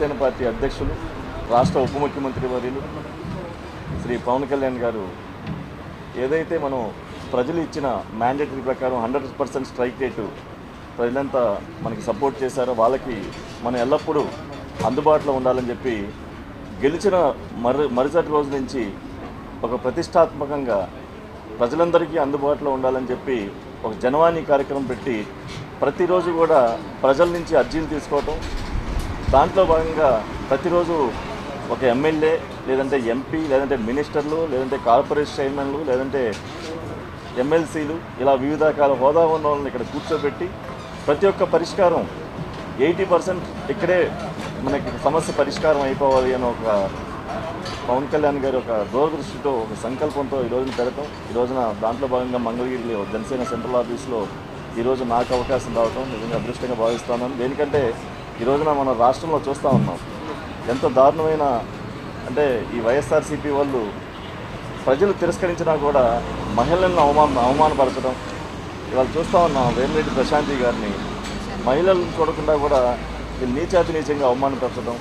Janasena party అధ్యక్షులు రాష్ట్ర ఉప ముఖ్యమంత్రి వర్యులు శ్రీ పవన్ కళ్యాణ్ గారు ఏదైతే మనం ప్రజలు ఇచ్చిన మ్యాండేటరీ ప్రకారం హండ్రెడ్ పర్సెంట్ స్ట్రైక్ రేటు ప్రజలంతా మనకి సపోర్ట్ చేశారో వాళ్ళకి మనం ఎల్లప్పుడూ అందుబాటులో ఉండాలని చెప్పి గెలిచిన మరు మరుసటి రోజు నుంచి ఒక ప్రతిష్టాత్మకంగా ప్రజలందరికీ అందుబాటులో ఉండాలని చెప్పి ఒక జనవాణి కార్యక్రమం పెట్టి ప్రతిరోజు కూడా ప్రజల నుంచి అర్జీలు తీసుకోవటం దాంట్లో భాగంగా ప్రతిరోజు ఒక ఎమ్మెల్యే లేదంటే ఎంపీ లేదంటే మినిస్టర్లు లేదంటే కార్పొరేషన్ చైర్మన్లు లేదంటే ఎమ్మెల్సీలు ఇలా వివిధ రకాల హోదా ఉన్న వాళ్ళని ఇక్కడ కూర్చోబెట్టి ప్రతి ఒక్క పరిష్కారం ఎయిటీ పర్సెంట్ ఇక్కడే మనకి సమస్య పరిష్కారం అయిపోవాలి అని ఒక పవన్ కళ్యాణ్ గారి ఒక దూరదృష్టితో ఒక సంకల్పంతో ఈ రోజున పెడతాం. ఈ రోజున దాంట్లో భాగంగా మంగళగిరిలో జనసేన సెంట్రల్ ఆఫీస్లో ఈరోజు నాకు అవకాశం రావటం నిజంగా అదృష్టంగా భావిస్తున్నాను. దేనికంటే ఈ రోజున మన రాష్ట్రంలో చూస్తూ ఉన్నాం. ఎంత దారుణమైన అంటే ఈ వైఎస్ఆర్సీపీ వాళ్ళు ప్రజలు తిరస్కరించినా కూడా మహిళలను అవమాన అవమానపరచడం. ఇవాళ చూస్తూ ఉన్నాం వేమిరెడ్డి ప్రశాంతి గారిని. మహిళలను చూడకుండా కూడా వీళ్ళు నీచాతి నీచంగా అవమానపరచడం.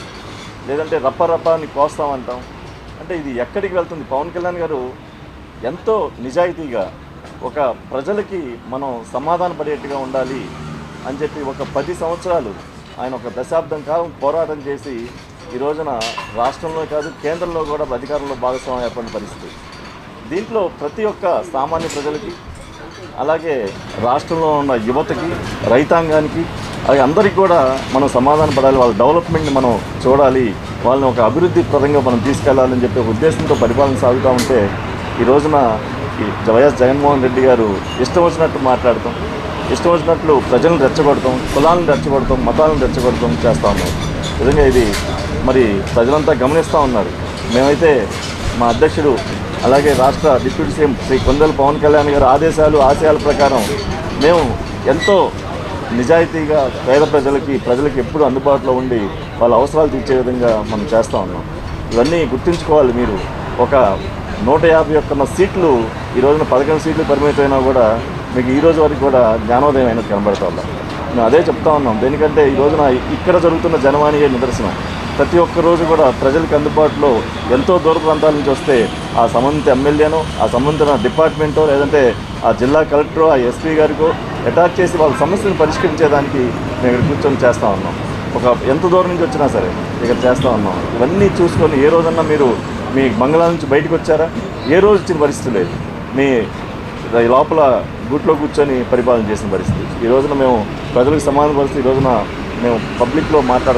లేదంటే రప్ప రప్ప అని కోస్తామంటాం. అంటే ఇది ఎక్కడికి వెళ్తుంది? పవన్ కళ్యాణ్ గారు ఎంతో నిజాయితీగా ఒక ప్రజలకి మనం సమాధాన పడేట్టుగా ఉండాలి అని చెప్పి ఒక పది సంవత్సరాలు ఆయన ఒక దశాబ్దం కాలం పోరాటం చేసి ఈ రోజున రాష్ట్రంలో కాదు కేంద్రంలో కూడా అధికారంలో భాగస్వామ్యం ఏర్పడిన పరిస్థితి. దీంట్లో ప్రతి ఒక్క సామాన్య ప్రజలకి అలాగే రాష్ట్రంలో ఉన్న యువతకి రైతాంగానికి అలాగే అందరికీ కూడా మనం సమాధాన పడాలి వాళ్ళ డెవలప్మెంట్ని మనం చూడాలి వాళ్ళని ఒక అభివృద్ధి పరంగా మనం తీసుకెళ్ళాలని చెప్పి ఒక ఉద్దేశంతో పరిపాలన సాగుతూ ఉంటే ఈ రోజున ఈ వైఎస్ జగన్మోహన్ రెడ్డి గారు ఇష్టం వచ్చినట్టు మాట్లాడతాం. ఇష్టం వచ్చినట్లు ప్రజలను రెచ్చగొడతాం కులాలను రెచ్చగొడతాం మతాలను రెచ్చగొడతాం చేస్తూ ఉన్నాం. నిజంగా ఇది మరి ప్రజలంతా గమనిస్తూ ఉన్నారు. మేమైతే మా అధ్యక్షుడు అలాగే రాష్ట్ర డిప్యూటీ సీఎం శ్రీ కొందల పవన్ కళ్యాణ్ గారి ఆదేశాలు ఆశయాల ప్రకారం మేము ఎంతో నిజాయితీగా పేద ప్రజలకి ప్రజలకి ఎప్పుడు అందుబాటులో ఉండి వాళ్ళ అవసరాలు తీర్చే విధంగా మనం చేస్తూ ఉన్నాం. ఇవన్నీ గుర్తుంచుకోవాలి మీరు. ఒక నూట యాభై ఒక్క సీట్లు ఈ రోజున పదకొండు సీట్లు పరిమితమైనా కూడా మీకు ఈ రోజు వరకు కూడా జ్ఞానోదయం అయినట్టు కనబడుతుందా మేము అదే చెప్తా ఉన్నాం. దేనికంటే ఈ రోజున ఇక్కడ జరుగుతున్న జనవాణియే నిదర్శనం. ప్రతి ఒక్క రోజు కూడా ప్రజలకు అందుబాటులో ఎంతో దూర ప్రాంతాల నుంచి వస్తే ఆ సంబంధిత ఎమ్మెల్యేనో ఆ సంబంధిత డిపార్ట్మెంటో లేదంటే ఆ జిల్లా కలెక్టరో ఆ ఎస్పీ గారికో అటాక్ చేసి వాళ్ళ సమస్యను పరిష్కరించేదానికి మేము ఇక్కడ కూర్చొని చేస్తూ ఉన్నాం. ఒక ఎంత దూరం నుంచి వచ్చినా సరే ఇక్కడ చేస్తూ ఉన్నాం. ఇవన్నీ చూసుకొని ఏ రోజన్నా మీరు మీ బంగ్లా నుంచి బయటకు వచ్చారా? ఏ రోజు వచ్చిన పరిస్థితి లేదు. మీ లోపల గుట్లో కూర్చొని పరిపాలన చేసిన పరిస్థితి. ఈ రోజున మేము ప్రజలకు సమాన పరిస్థితి ఈ రోజున మేము పబ్లిక్లో మాట్లాడ